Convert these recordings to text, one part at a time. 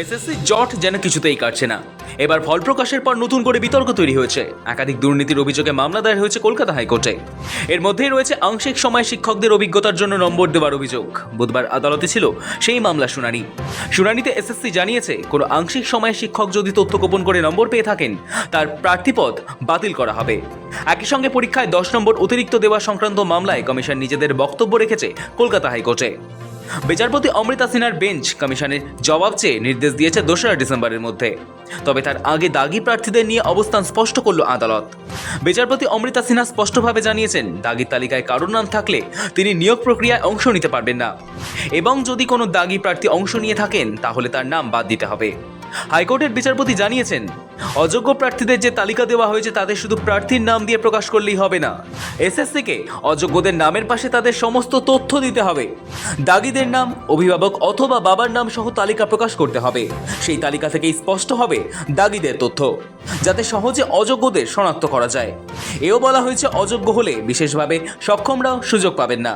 SSC জট যেন কিছুতেই কাটছে না। এবার ফল প্রকাশের পর নতুন করে বিতর্ক তৈরি হয়েছে। একাধিক দুর্নীতির অভিযোগে মামলা দায়ের হয়েছে কলকাতা হাইকোর্টে। এর মধ্যেই রয়েছে আংশিক সময় শিক্ষকদের অভিজ্ঞতার জন্য নম্বর দেওয়ার অভিযোগ। বুধবার আদালতে ছিল সেই মামলা শুনানি। শুনানিতে এসএসসি জানিয়েছে, কোনো আংশিক সময় শিক্ষক যদি তথ্য গোপন করে নম্বর পেয়ে থাকেন, তার প্রার্থীপদ বাতিল করা হবে। একই সঙ্গে পরীক্ষায় দশ নম্বর অতিরিক্ত দেওয়া সংক্রান্ত মামলায় কমিশন নিজেদের বক্তব্য রেখেছে কলকাতা হাইকোর্টে। বিচারপতি অমৃতা সিনহার বেঞ্চ কমিশনের জবাব চেয়ে নির্দেশ দিয়েছে দোসরা ডিসেম্বরের মধ্যে। তবে তার আগে দাগি প্রার্থীদের নিয়ে অবস্থান স্পষ্ট করল আদালত। বিচারপতি অমৃতা সিনহা স্পষ্টভাবে জানিয়েছেন, দাগির তালিকায় কারোর নাম থাকলে তিনি নিয়োগ প্রক্রিয়ায় অংশ নিতে পারবেন না। এবং যদি কোনো দাগি প্রার্থী অংশ নিয়ে থাকেন, তাহলে তার নাম বাদ দিতে হবে। হাইকোর্টের বিচারপতি জানিয়েছেন, অযোগ্য প্রার্থীদের যে তালিকা দেওয়া হয়েছে তাদের শুধু প্রার্থীর নাম দিয়ে প্রকাশ করলেই হবে না। এসএসসিকে অযোগ্যদের নামের পাশে তাদের সমস্ত তথ্য দিতে হবে। দাগিদের নাম, অভিভাবক অথবা বাবার নাম সহ তালিকা প্রকাশ করতে হবে। সেই তালিকা থেকেই স্পষ্ট হবে দাগিদের তথ্য, যাতে সহজে অযোগ্যদের শনাক্ত করা যায়। এও বলা হয়েছে, অযোগ্য হলে বিশেষভাবে সক্ষমরাও সুযোগ পাবেন না।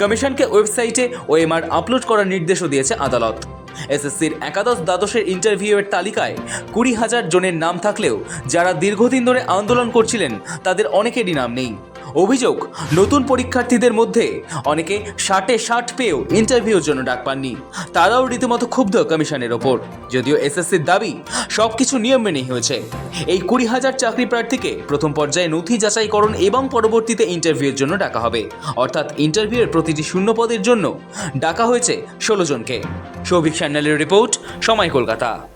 কমিশনকে ওয়েবসাইটে ওএমআর আপলোড করার নির্দেশও দিয়েছে আদালত। এসএসসির একাদশ দ্বাদশের ইন্টারভিউয়ের তালিকায় কুড়ি হাজার জনের নাম থাকলেও যারা দীর্ঘদিন ধরে আন্দোলন করছিলেন, তাদের অনেকেরই নাম নেই। অভিযোগ, নতুন পরীক্ষার্থীদের মধ্যে অনেকে ষাটে ষাট পেয়েও ইন্টারভিউর জন্য ডাক পাননি। তারাও রীতিমতো ক্ষুব্ধ কমিশনের ওপর। যদিও এসএসসির দাবি সব কিছু নিয়ম মেনেই হয়েছে। এই কুড়ি হাজার চাকরি প্রার্থীকে প্রথম পর্যায়ে নথি যাচাইকরণ এবং পরবর্তীতে ইন্টারভিউয়ের জন্য ডাকা হবে। অর্থাৎ ইন্টারভিউয়ের প্রতিটি শূন্য পদের জন্য ডাকা হয়েছে ষোলো জনকে। সৌভিক সান্যালের রিপোর্ট, সময় কলকাতা।